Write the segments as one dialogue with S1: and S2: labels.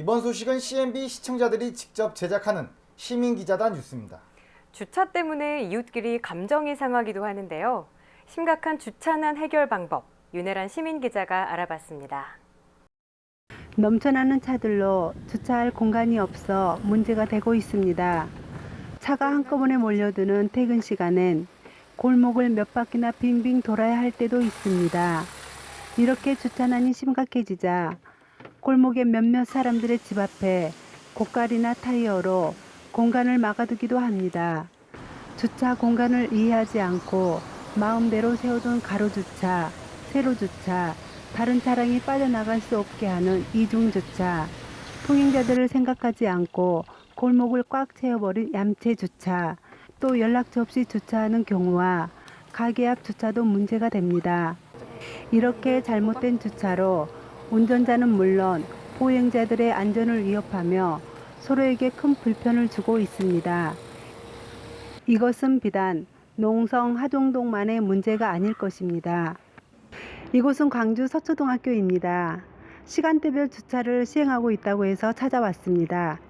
S1: 이번 소식은 CNB 시청자들이 직접 제작하는 시민 기자단 뉴스입니다.
S2: 주차 때문에 이웃끼리 감정이 상하기도 하는데요. 심각한 주차난 해결 방법, 윤혜란 시민 기자가 알아봤습니다.
S3: 넘쳐나는 차들로 주차할 공간이 없어 문제가 되고 있습니다. 차가 한꺼번에 몰려드는 퇴근 시간엔 골목을 몇 바퀴나 빙빙 돌아야 할 때도 있습니다. 이렇게 주차난이 심각해지자 골목의 몇몇 사람들의 집 앞에 고깔이나 타이어로 공간을 막아두기도 합니다. 주차 공간을 이해하지 않고 마음대로 세워둔 가로 주차, 세로 주차, 다른 차량이 빠져나갈 수 없게 하는 이중 주차, 통행자들을 생각하지 않고 골목을 꽉 채워버린 얌체 주차, 또 연락처 없이 주차하는 경우와 가게 앞 주차도 문제가 됩니다. 이렇게 잘못된 주차로 운전자는 물론 보행자들의 안전을 위협하며 서로에게 큰 불편을 주고 있습니다. 이것은 비단 농성 하종동만의 문제가 아닐 것입니다. 이곳은 광주 서초등학교입니다. 시간대별 주차를 시행하고 있다고 해서 찾아왔습니다.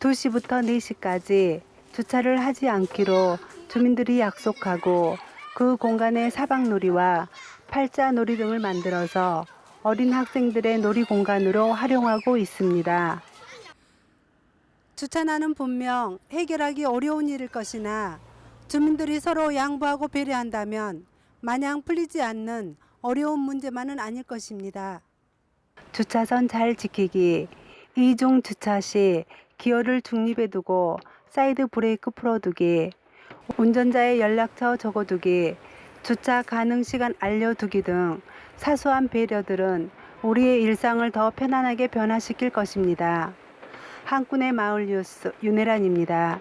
S3: 2시부터 4시까지 주차를 하지 않기로 주민들이 약속하고 그 공간에 사방놀이와 팔자놀이 등을 만들어서 어린 학생들의 놀이 공간으로 활용하고 있습니다. 주차난은 분명 해결하기 어려운 일일 것이나 주민들이 서로 양보하고 배려한다면 마냥 풀리지 않는 어려운 문제만은 아닐 것입니다. 주차선 잘 지키기, 이중 주차 시 기어를 중립에 두고 사이드 브레이크 풀어두기, 운전자의 연락처 적어두기, 주차 가능 시간 알려두기 등 사소한 배려들은 우리의 일상을 더 편안하게 변화시킬 것입니다. 한꾼의 마을 뉴스 윤혜란입니다.